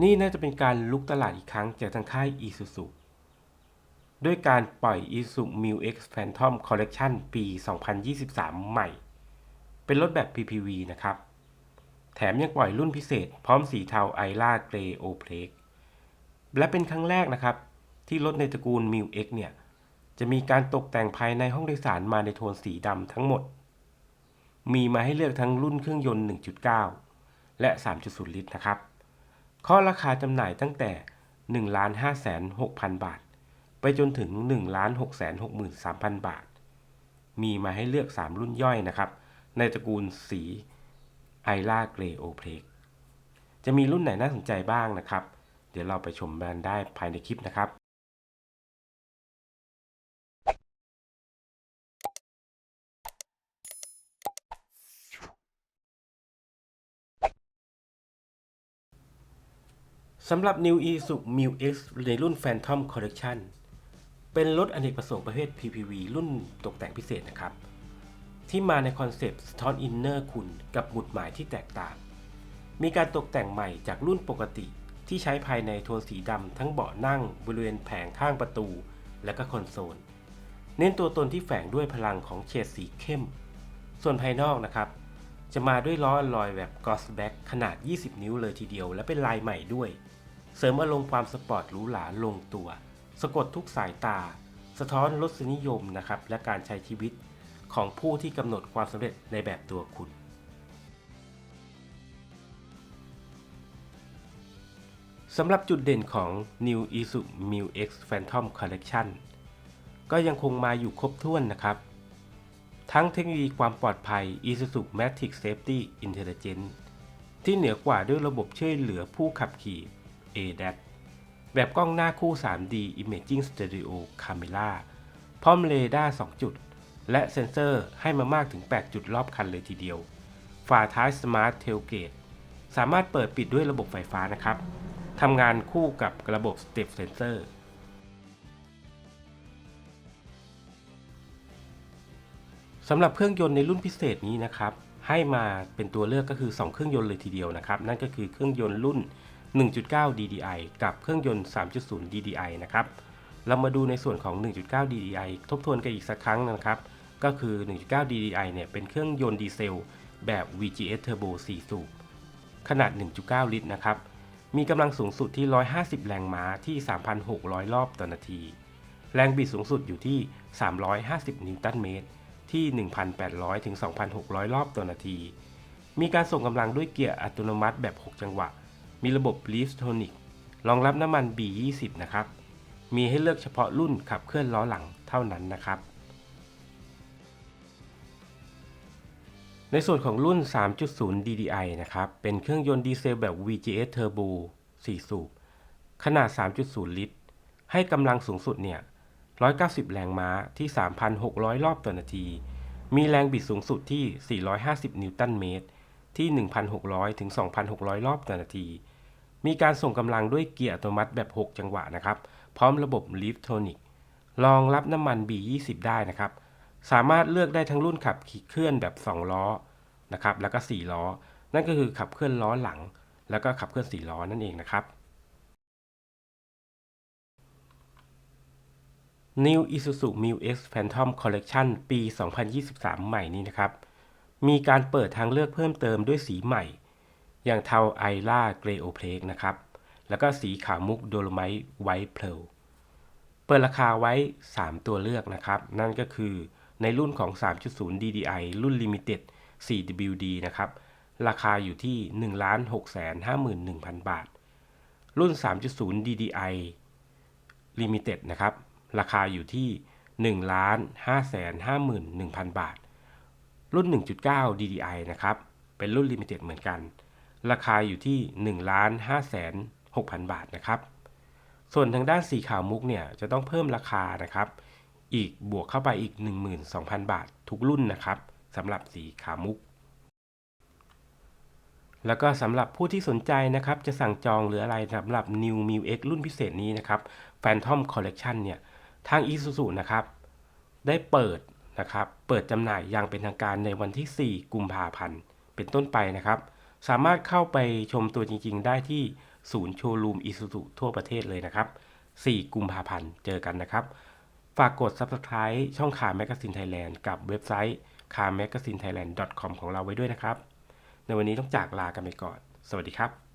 นี่น่าจะเป็นการลุกตลาดอีกครั้งจากทางค่าย Isuzu ด้วยการปล่อย Isuzu Mu X Phantom Collection ปี 2023 ใหม่ เป็นรถแบบ PPV นะครับ แถมยังปล่อยรุ่นพิเศษ พร้อมสีเทาไอล่าเกรโอเพล็กและเป็นครั้งแรกนะครับ ที่รถในตระกูล Mu X เนี่ย จะมีการตกแต่งภายในห้องโดยสารมาในโทนสีดำทั้งหมด มีมาให้เลือกทั้งรุ่นเครื่องยนต์ 1.9 และ 3.0 ลิตรนะครับ ข้อราคาจำหน่ายตั้งแต่ 1 5 6 0 0 0 บาท ไปจนถึง 1 6 6 3 0 0 0 บาท มีมาให้เลือก 3 รุ่นย่อยนะครับ ในตระกูลสีไอล่าเกรโอเพล็กจะมีรุ่นไหนน่าสนใจบ้างนะครับ เดี๋ยวเราไปชมกันได้ภายในคลิปนะครับ สำหรับ New Isuzu Mu X ในรุ่น Phantom Collection เป็นรถอเนกประสงค์ประเภท PPV รุ่นตกแต่งพิเศษนะครับ ที่มาในคอนเซปต์สะท้อนอินเนอร์คุณกับหมุดหมายที่แตกต่าง มีการตกแต่งใหม่จากรุ่นปกติที่ใช้ภายในโทนสีดำทั้งเบาะนั่งบริเวณแผงข้างประตู และก็คอนโซล เน้นตัวตนที่แฝงด้วยพลังของเฉดสีเข้ม ส่วนภายนอกนะครับ จะมาด้วยล้อลอยแบบกอสแบ็กขนาด 20 นิ้วเลยทีเดียว และเป็นลายใหม่ด้วย เสริมอารมณ์ความสปอร์ตหรูหราลงตัว สะกดทุกสายตา สะท้อนรสนิยมนะครับและการใช้ชีวิตของผู้ที่กำหนดความสำเร็จในแบบตัวคุณ สำหรับจุดเด่นของ New Isuzu Mu X Phantom Collection ก็ยังคงมาอยู่ครบถ้วนนะครับ ทั้งเทคโนโลยีความปลอดภัย Isuzu Matrix Safety Intelligence ที่เหนือกว่าด้วยระบบช่วยเหลือผู้ขับขี่ ADAS แบบกล้องหน้าคู่ 3D Imaging Stereo Camera พร้อมเรดาร์ 2 จุด และเซ็นเซอร์ให้มามากถึง 8 จุดรอบคันเลยทีเดียว ฝาท้าย Smart Tailgate สามารถเปิดปิดด้วยระบบไฟฟ้านะครับ ทำงานคู่กับระบบ Step Sensor สำหรับเครื่องยนต์ในรุ่นพิเศษนี้นะครับ ให้มาเป็นตัวเลือกก็คือ 2 เครื่องยนต์เลยทีเดียวนะครับ นั่นก็คือเครื่องยนต์รุ่น 1.9 DDI กับเครื่องยนต์ 3.0 DDI นะครับ เรามาดูในส่วนของ 1.9 DDI ทบทวนกันอีกสักครั้งนะครับ ก็คือ 1.9 DDI เนี่ยเป็นเครื่องยนต์ดีเซลแบบ VGS Turbo 4 สูบ ขนาด 1.9 ลิตรนะครับ มีกำลังสูงสุดที่ 150 แรงม้าที่ 3,600 รอบต่อนาที แรงบิดสูงสุดอยู่ที่ 350 นิวตันเมตร ที่ 1,800 ถึง 2,600 รอบต่อนาที มีการส่งกำลังด้วยเกียร์อัตโนมัติแบบ 6 จังหวะ มีระบบ l e a f t o n i c รองรับน้ำมัน B20 นะครับ มีให้เลือกเฉพาะรุ่นขับเคลื่อนล้อหลังเท่านั้นนะครับ ในส่วนของรุ่น 3.0 DDI นะครับ เป็นเครื่องยนต์ดีเซลแบบ VGS Turbo 4 สูบ ขนาด 3.0 ลิตร ให้กำลังสูงสุดเนี่ย 190 แรงม้าที่ 3,600 รอบต่อนาที มีแรงบิดสูงสุดที่ 450 นิวตันเมตร ที่ 1,600 ถึง 2,600 รอบต่อนาที มีการส่งกำลังด้วยเกียร์อัตโนมัติแบบ 6 จังหวะนะครับ พร้อมระบบ l i f t o n i c รองรับน้ำมัน B20 ได้นะครับ สามารถเลือกได้ทั้งรุ่นขับขี่เคลื่อนแบบ 2 ล้อนะครับ แล้วก็ 4 ล้อ นั่นก็คือขับเคลื่อนล้อหลัง แล้วก็ขับเคลื่อน 4 ล้อนั่นเองนะครับ New Isuzu Mu X Phantom Collection ปี 2023 ใหม่นี้นะครับ มีการเปิดทางเลือกเพิ่มเติมด้วยสีใหม่ อย่างเทาไอล่าเกรโอเพล็กนะครับ แล้วก็สีขาวมุกโดโลไมต์ไวท์เพลเปิดราคาไว้ 3 ตัวเลือกนะครับ นั่นก็คือในรุ่นของ 3.0 DDI รุ่น Limited 4WD นะครับ ราคาอยู่ที่ 1,651,000 บาท รุ่น 3.0 DDI Limited นะครับ ราคาอยู่ที่ 1,551,000 บาท รุ่น 1.9 DDI นะครับ เป็นรุ่น Limited เหมือนกัน ราคาอยู่ที่ 1 5 6 0 0 0 บาทนะครับ ส่วนทางด้านสีขาวมุกเนี่ยจะต้องเพิ่มราคานะครับ อีกบวกเข้าไปอีก 12,000 บาททุกรุ่นนะครับสำหรับสีขาวมุก แล้วก็สำหรับผู้ที่สนใจนะครับ จะสั่งจองหรืออะไรสำหรับ New m i X รุ่นพิเศษนี้นะครับ Phantom Collection เนี่ยทาง Isuzu นะครับ ได้เปิดนะครับ เปิดจำหน่ายอย่างเป็นทางการในวันที่ 4 กุมภาพันธ์ เป็นต้นไปนะครับ สามารถเข้าไปชมตัวจริง ๆ ได้ที่ศูนย์โชว์รูมอิสุสุทั่วประเทศเลยนะครับ 4 กุมภาพันธ์เจอกันนะครับ ฝากกด Subscribe ช่องคาแมกกาซินไทยแลนด์กับเว็บไซต์ c a r m a g a z i n e t h a i l a n d c o m ของเราไว้ด้วยนะครับ ในวันนี้ต้องจากลากันไปก่อน สวัสดีครับ